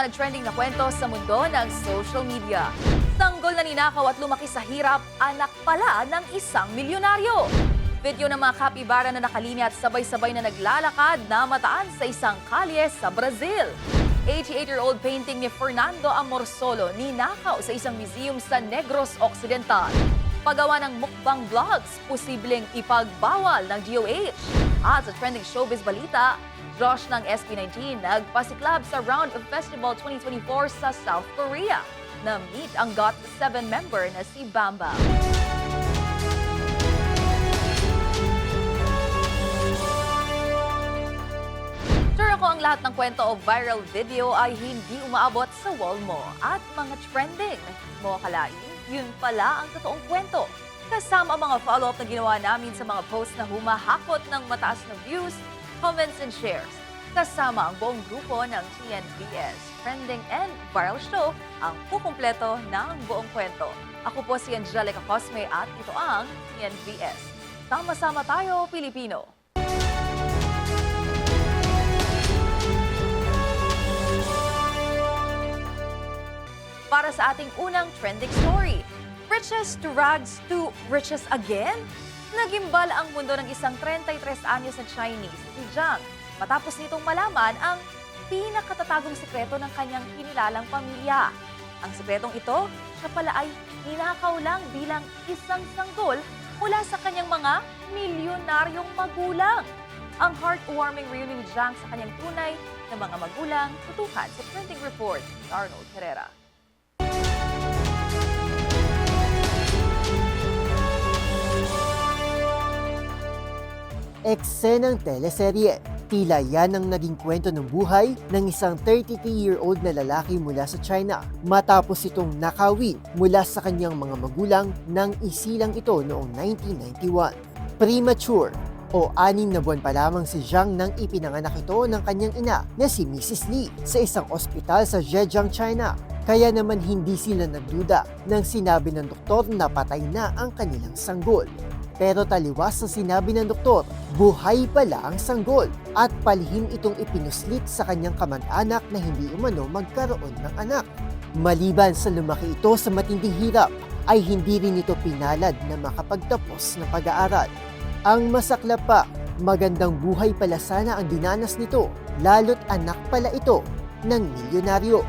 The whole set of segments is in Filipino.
mga nag-trending na kwento sa mundo ng social media. Sanggol na ninakaw at lumaki sa hirap, anak pala ng isang milyonaryo. Video ng mga kapibara na nakalinya at sabay-sabay na naglalakad na mataan sa isang kalye sa Brazil. 88-year-old painting ni Fernando Amorsolo ninakaw sa isang museum sa Negros Occidental. Pagawa ng mukbang vlogs, posibleng ipagbawal ng DOH. At sa trending showbiz balita, Josh ng SB19 nagpasiklab sa Round of Festival 2024 sa South Korea. Na-meet ang GOT7 member na si Bamba. Sure ako ang lahat ng kwento o viral video ay hindi umaabot sa wall mo at mga trending. Mo akalain, yun pala ang totoong kwento. Kasama ang mga follow-up na ginawa namin sa mga posts na humahakot ng mataas na views, comments, and shares. Kasama ang buong grupo ng TNVS Trending and Viral Show ang kukumpleto ng buong kwento. Ako po si Angelica Cosme at ito ang TNVS. Sama-sama tayo, Pilipino! para sa ating unang trending story. Riches to rags to riches again? Nagimbal ang mundo ng isang 33 anyos na Chinese, si Zhang, matapos nitong malaman ang pinakatatagong sekreto ng kanyang kinilalang pamilya. Ang sekretong ito, siya pala ay ninakaw lang bilang isang sanggol mula sa kanyang mga milyonaryong magulang. Ang heartwarming reunion ni Zhang sa kanyang tunay na mga magulang, tutukan sa trending report ni Arnold Herrera. Eksenang teleserye. Tila yan ang naging kwento ng buhay ng isang 33-year-old na lalaki mula sa China matapos itong nakawin mula sa kanyang mga magulang nang isilang ito noong 1991. Premature o anim na buwan pa lamang si Zhang nang ipinanganak ito ng kanyang ina na si Mrs. Lee sa isang ospital sa Zhejiang, China. Kaya naman hindi sila nagduda nang sinabi ng doktor na patay na ang kanilang sanggol. Pero taliwas sa sinabi ng doktor, buhay pala ang sanggol at palihim itong ipinuslit sa kanyang kamag-anak na hindi umano magkaroon ng anak. Maliban sa lumaki ito sa matinding hirap, ay hindi rin ito pinalad na makapagtapos ng pag-aaral. Ang masaklap pa, magandang buhay pala sana ang dinanas nito, lalo't anak pala ito ng milyonaryo.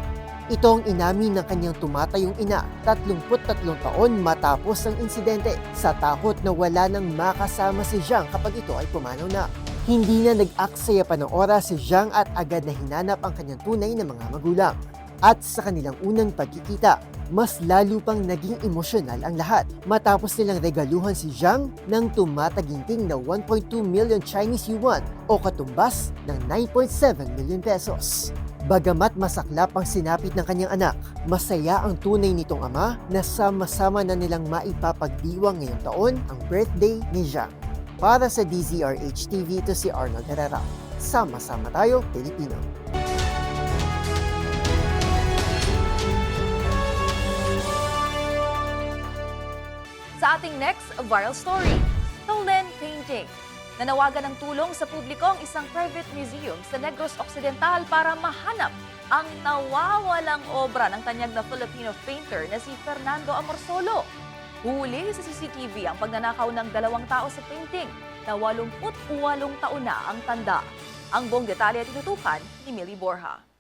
Ito ang inamin ng kanyang tumatayong ina 33 taon matapos ang insidente sa takot na wala nang makasama si Zhang kapag ito ay pumanaw na. Hindi na nag-aksaya pa ng oras si Zhang at agad na hinanap ang kanyang tunay na mga magulang. At sa kanilang unang pagkikita, mas lalo pang naging emosyonal ang lahat matapos nilang regaluhan si Zhang ng tumataginting na 1.2 million Chinese yuan o katumbas ng 9.7 million pesos. Bagamat masaklap ang sinapit ng kanyang anak, masaya ang tunay nitong ama na sama-sama na nilang maipapagdiwang ngayong taon ang birthday ni Zhang. Para sa DZRH TV, ito si Arnold Herrera. Sama-sama tayo, Pilipino. Sa ating next viral story, Stolen Painting. Nanawagan ng tulong sa publiko ang isang private museum sa Negros Occidental para mahanap ang nawawalang obra ng tanyag na Filipino painter na si Fernando Amorsolo. Huli sa CCTV ang pagnanakaw ng dalawang tao sa painting na 88 taon na ang tanda. Ang buong detalye tinutukan ni Millie Borja.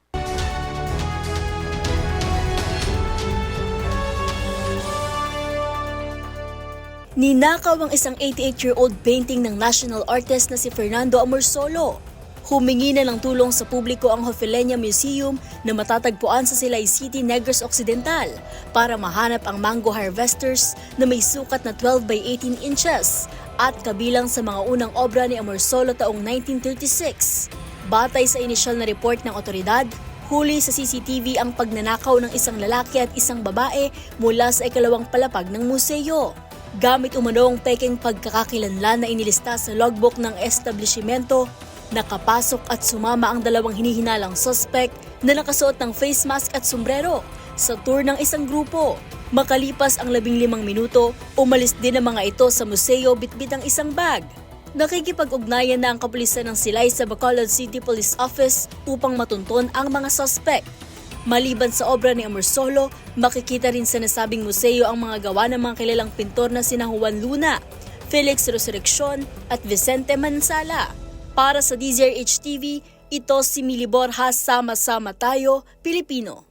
Ninakaw ang isang 88-year-old painting ng national artist na si Fernando Amorsolo. Humingi na ng tulong sa publiko ang Hofilenia Museum na matatagpuan sa Silay City, Negros Occidental para mahanap ang mango harvesters na may sukat na 12 by 18 inches at kabilang sa mga unang obra ni Amorsolo taong 1936. Batay sa inisyal na report ng otoridad, huli sa CCTV ang pagnanakaw ng isang lalaki at isang babae mula sa ikalawang palapag ng museo. Gamit umano ang peking pagkakakilanlan na inilista sa logbook ng establishmento, nakapasok at sumama ang dalawang hinihinalang suspect na nakasuot ng face mask at sombrero sa tour ng isang grupo. Makalipas ang labing limang minuto, umalis din ang mga ito sa museo bitbit ang isang bag. Nakikipag-ugnayan na ang kapulisan ng Silay sa Bacolod City Police Office upang matunton ang mga suspect. Maliban sa obra ni Amorsolo, makikita rin sa nasabing museo ang mga gawa ng mga kilalang pintor na sina Juan Luna, Felix Resurreccion at Vicente Mansala. Para sa DZRH TV, ito si Mili Borja, Sama-sama Tayo, Pilipino.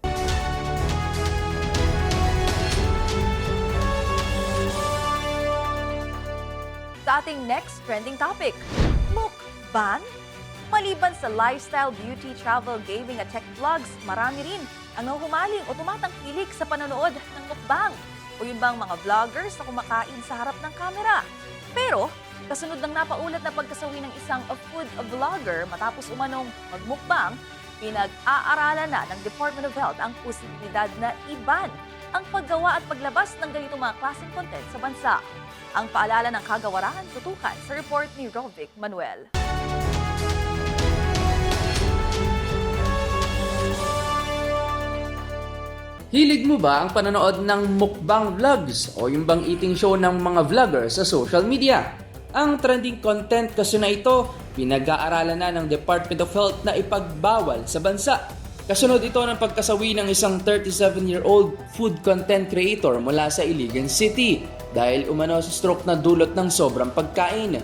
Sa ating next trending topic, mukbang? Maliban sa lifestyle, beauty, travel, gaming at tech vlogs, marami rin ang nahuhumaling o tumatangkilik sa panonood ng mukbang o yun bang mga vloggers na kumakain sa harap ng kamera. Pero, kasunod ng napaulat na pagkasawi ng isang food vlogger matapos umanong magmukbang, pinag-aaralan na ng Department of Health ang posibilidad na iban ang paggawa at paglabas ng ganitong mga klaseng content sa bansa. Ang paalala ng kagawaran tutukan sa report ni Rovic Manuel. Hilig mo ba ang panonood ng mukbang vlogs o yung bang eating show ng mga vlogger sa social media? Ang trending content kasi na ito, pinag-aaralan na ng Department of Health na ipagbawal sa bansa. Kasunod ito ng pagkasawi ng isang 37-year-old food content creator mula sa Iligan City dahil umano sa stroke na dulot ng sobrang pagkain.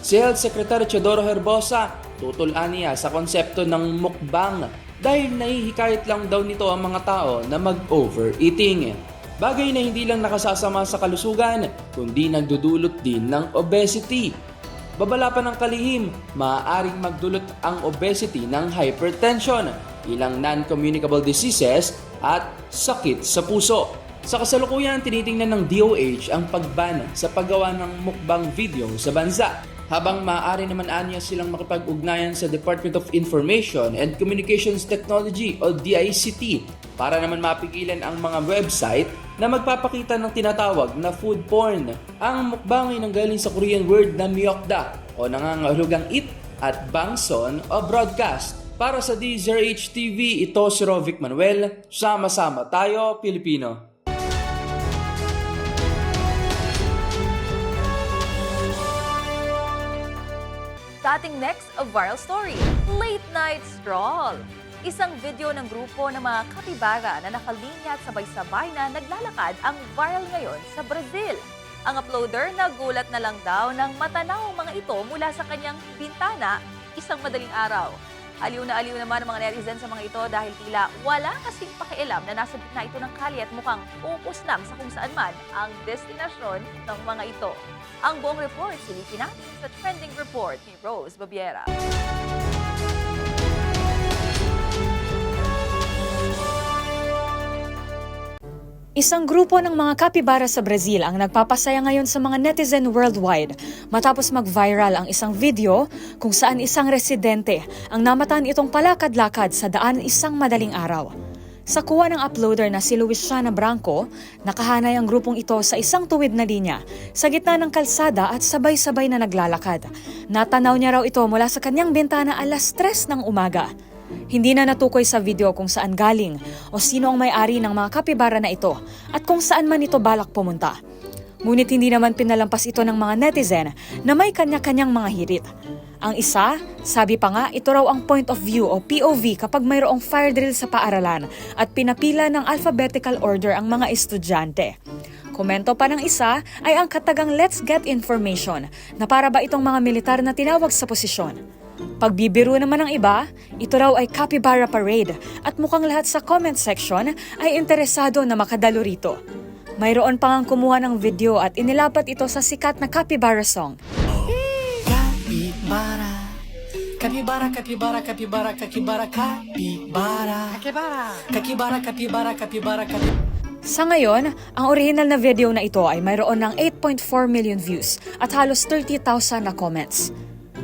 Si Health Secretary Teodoro Herbosa, tutulan niya sa konsepto ng mukbang dahil nahihikayat lang daw nito ang mga tao na mag-overeating. Bagay na hindi lang nakasasama sa kalusugan, kundi nagdudulot din ng obesity. Babala pa ng kalihim, maaaring magdulot ang obesity ng hypertension, ilang non-communicable diseases at sakit sa puso. Sa kasalukuyan, tinitingnan ng DOH ang pagban sa paggawa ng mukbang video sa bansa. Habang maaari naman anya silang makipag-ugnayan sa Department of Information and Communications Technology o DICT para naman mapigilan ang mga website na magpapakita ng tinatawag na food porn. Ang mukbang ay nanggaling sa Korean word na myokda o nangangahulugang eat at bangson o broadcast. Para sa DZRH TV, ito si Rovic Manuel. Sama-sama tayo, Pilipino. Sa ating next viral story, Late Night Stroll. Isang video ng grupo ng mga kapibara na nakalinya at sabay-sabay na naglalakad ang viral ngayon sa Brazil. Ang uploader nagulat na lang daw nang matanaw mga ito mula sa kanyang bintana isang madaling araw. Aliw na aliw naman ang mga netizen sa mga ito dahil tila wala kasing pakialam na nasa gitna ito ng kali at mukhang focus lang sa kung saan man ang destinasyon ng mga ito. Ang buong report silipin natin sa trending report ni Rose Babiera. Isang grupo ng mga kapibara sa Brazil ang nagpapasaya ngayon sa mga netizen worldwide matapos mag-viral ang isang video kung saan isang residente ang namataan itong palakad-lakad sa daan isang madaling araw. Sa kuha ng uploader na si Luisiana Branco, nakahanay ang grupong ito sa isang tuwid na linya sa gitna ng kalsada at sabay-sabay na naglalakad. Natanaw niya raw ito mula sa kanyang bintana alas 3 ng umaga. Hindi na natukoy sa video kung saan galing o sino ang may-ari ng mga kapibara na ito at kung saan man ito balak pumunta. Ngunit hindi naman pinalampas ito ng mga netizen na may kanya-kanyang mga hirit. Ang isa, sabi pa nga, ito raw ang point of view o POV kapag mayroong fire drill sa paaralan at pinapila ng alphabetical order ang mga estudyante. Komento pa ng isa ay ang katagang let's get information na para ba itong mga militar na tinawag sa posisyon. Pagbibiro naman ng iba, ito raw ay Capybara Parade at mukhang lahat sa comment section ay interesado na makadalo rito. Mayroon pa ngang kumuha ng video at inilapat ito sa sikat na Capybara song. Capibara. Capibara, capibara, capibara, capibara, capibara. Capibara. Capibara, capibara, capibara, capibara. Sa ngayon, ang original na video na ito ay mayroon ng 8.4 million views at halos 30,000 na comments.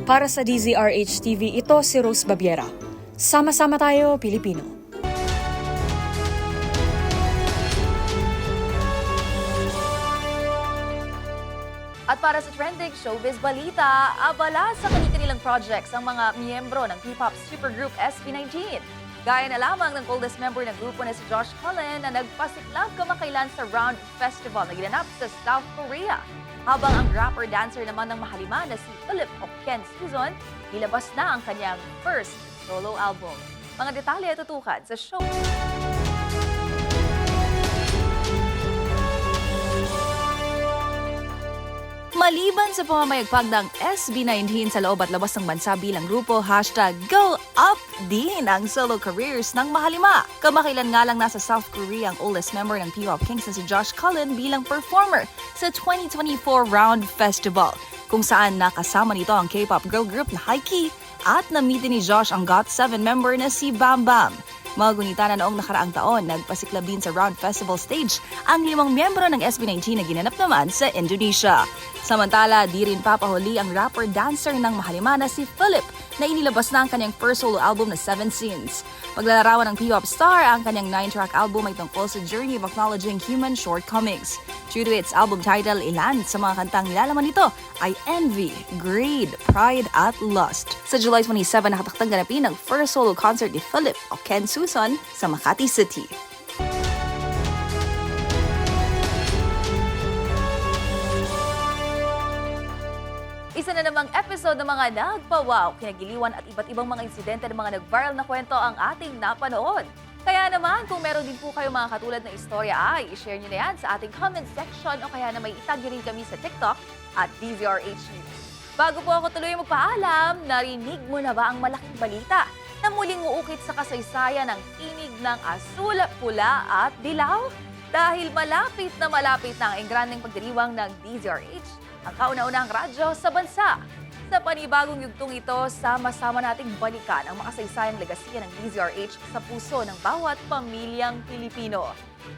Para sa DZRH TV, ito si Rose Babiera. Sama-sama tayo, Pilipino. At para sa trending showbiz balita, abala sa kanilang projects ang mga miyembro ng K-pop supergroup SB19. Gaya na lamang ng oldest member ng grupo na si Josh Cullen na nagpasiklab kamakailan sa Round Festival na ginanap sa South Korea. Habang ang rapper-dancer naman ng mahalima na si Philip Hokkien Susan, nilabas na ang kanyang first solo album. Mga detalye tutukan sa show. Maliban sa pumamayagpag ng SB19 sa loob at labas ng bansa bilang grupo, hashtag go up din ang solo careers ng Mahalima. Kamakailan nga lang nasa South Korea ang oldest member ng P-Pop Kings na si Josh Cullen bilang performer sa 2024 Round Festival kung saan nakasama nito ang K-pop girl group na Haiki at na-meet din ni Josh ang GOT7 member na si Bam Bam. Mga gunita na noong nakaraang taon, nagpasiklab din sa Round Festival stage ang limang miyembro ng SB19 na ginanap naman sa Indonesia. Samantala, di rin papahuli ang rapper-dancer ng Mahalima na si Philip na inilabas na ang kanyang first solo album na Seven Sins. Paglalarawan ng P-pop star, ang kanyang nine-track album ay tungkol sa journey of acknowledging human shortcomings. True to its album title, ilan sa mga kantang nilalaman nito ay Envy, Greed, Pride at Lust. Sa July 27, nakatakdang ganapin ang first solo concert ni Philip o Ken Susan sa Makati City. Isa na namang episode ng mga nagpawaw, kinagiliwan at iba't ibang mga insidente ng mga nag-viral na kwento ang ating napanood. Kaya naman, kung meron din po kayo mga katulad na istorya ay i-share nyo na yan sa ating comment section o kaya na may itag rin kami sa TikTok at DZRH News. Bago po ako tuloy magpaalam, narinig mo na ba ang malaking balita na muling uukit sa kasaysayan ng tinig ng asul, pula at dilaw? Dahil malapit na malapit na ang engrandeng pagdiriwang ng DZRH, ang kauna-unahang radyo sa bansa. Sa panibagong yugtong ito, sama-sama nating balikan ang makasaysayang legasiya ng DZRH sa puso ng bawat pamilyang Pilipino.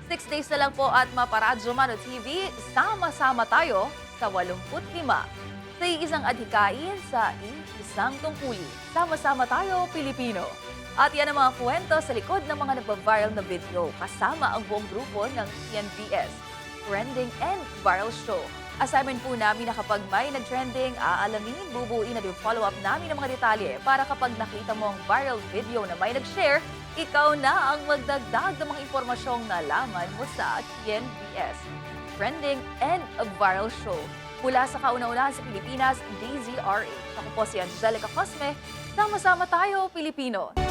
Six days na lang po at maparadyo Mano TV, sama-sama tayo sa 85. Sa isang adhikain sa isang tungkulin. Sama-sama tayo, Pilipino. At yan ang mga kwento sa likod ng mga nagba-viral na video kasama ang buong grupo ng CNVS, Trending and Viral Show. Assignment po namin na kapag may nag-trending, aalamin, bubuuin at yung follow-up namin ng mga detalye para kapag nakita mo ang viral video na may nag-share, ikaw na ang magdagdag ng mga impormasyong nalaman mo sa TNVS. Trending and Viral Show. Mula sa kauna-unahan sa Pilipinas, DZRH. Ako po si Angelica Cosme. Sama-sama tayo, Pilipino.